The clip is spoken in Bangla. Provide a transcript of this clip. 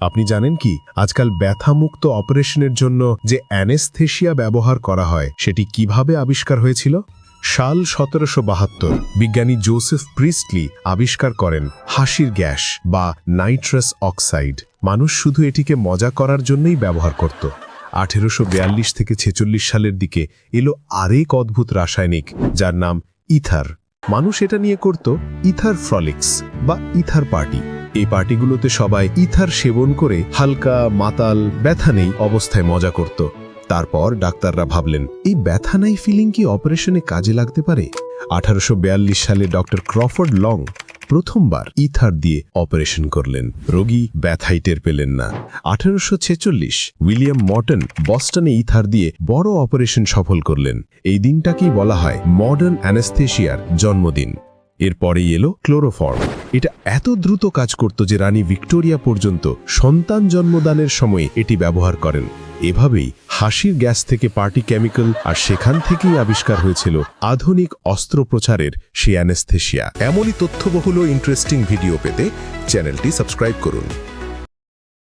আপনি জানেন কি, আজকাল ব্যথামুক্ত অপারেশনের জন্য যে অ্যানেস্থেশিয়া ব্যবহার করা হয়, সেটি কীভাবে আবিষ্কার হয়েছিল? সাল সতেরোশো বাহাত্তর, বিজ্ঞানী জোসেফ প্রিস্টলি আবিষ্কার করেন হাসির গ্যাস বা নাইট্রাস অক্সাইড। মানুষ শুধু এটিকে মজা করার জন্যই ব্যবহার করত। আঠেরোশো থেকে ছেচল্লিশ সালের দিকে এলো আরেক অদ্ভুত রাসায়নিক, যার নাম ইথার। মানুষ এটা নিয়ে করত ইথার ফ্রলিক্স বা ইথার পার্টি। এই পার্টিগুলোতে সবাই ইথার সেবন করে হালকা, মাতাল, ব্যথা নেই অবস্থায় মজা করত। তারপর ডাক্তাররা ভাবলেন, এই ব্যথা নাই ফিলিং কি অপারেশনে কাজে লাগতে পারে? আঠারোশো সালে ডক্টর ক্রফোর্ড লং প্রথমবার ইথার দিয়ে অপারেশন করলেন। রোগী ব্যথাই টের পেলেন না। আঠারোশো ছেচল্লিশ, উইলিয়াম মর্টন বস্টনে ইথার দিয়ে বড় অপারেশন সফল করলেন। এই দিনটাকেই বলা হয় মডার্ন অ্যানেস্থেশিয়ার জন্মদিন। এরপরেই এলো ক্লোরোফর্ম। এটা এত দ্রুত কাজ করত যে রানী ভিক্টোরিয়া পর্যন্ত সন্তান জন্মদানের সময় এটি ব্যবহার করেন। এভাবেই হাসির গ্যাস থেকে পার্টি কেমিক্যাল আর সেখান থেকেই আবিষ্কার হয়েছিল আধুনিক অস্ত্রোপচারের সে অ্যানেস্থেশিয়া। এমনই তথ্যবহুল ইন্টারেস্টিং ভিডিও পেতে চ্যানেলটি সাবস্ক্রাইব করুন।